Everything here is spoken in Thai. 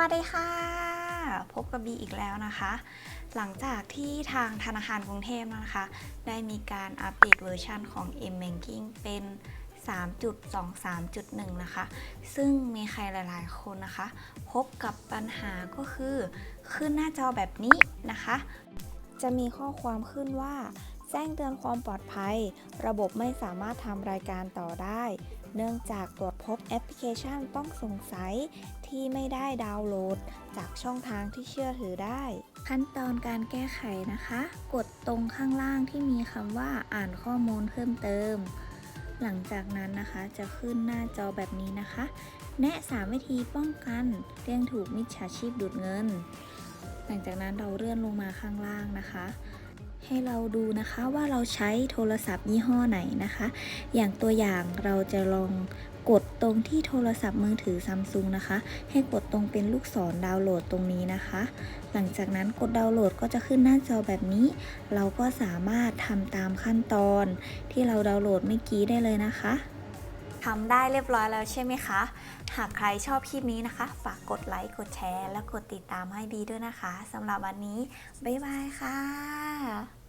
วัสดีค่ะ พบกับบีอีกแล้วนะคะ หลังจากที่ทางธนาคารกรุงเทพนะคะ ได้มีการอัปเดตเวอร์ชันของ M Banking เป็น 3.23.1 นะคะ ซึ่งมีใครหลาย ๆ คนนะคะ พบกับปัญหาก็คือ ขึ้นหน้าจอแบบนี้นะคะ จะมีข้อความขึ้นว่า แจ้งเตือนความปลอดภัย ระบบไม่สามารถทำรายการต่อได้ เนื่องจากตรวจพบแอปพลิเคชันต้องสงสัยที่ไม่ได้ดาวน์โหลด จากช่องทางที่เชื่อถือได้ ขั้นตอนการแก้ไขนะคะ กดตรงข้างล่างที่มีคำว่าอ่านข้อมูลเพิ่มเติม หลังจากนั้นนะคะจะขึ้นหน้าจอแบบนี้นะคะ แนะ 3 วิธีป้องกันเลี่ยงถูกมิจฉาชีพดูดเงิน หลังจากนั้นเราเลื่อนลงมาข้างล่างนะคะ ให้เราดูนะคะว่าเราใช้โทรศัพท์ยี่ห้อไหนนะคะ อย่างตัวอย่างเราจะลองกดตรงที่โทรศัพท์มือถือซัมซุงนะคะ ให้กดตรงเป็นลูกศรดาวน์โหลดตรงนี้นะคะ หลังจากนั้นกดดาวน์โหลดก็จะขึ้นหน้าจอแบบนี้ เราก็สามารถทำตามขั้นตอนที่เราดาวน์โหลดเมื่อกี้ได้เลยนะคะทำได้เรียบร้อยแล้วใช่ไหมคะ หากใครชอบคลิปนี้นะคะ ฝากกดไลค์ กดแชร์ และกดติดตามให้บีด้วยนะคะสำหรับวันนี้ บ๊ายบายค่ะ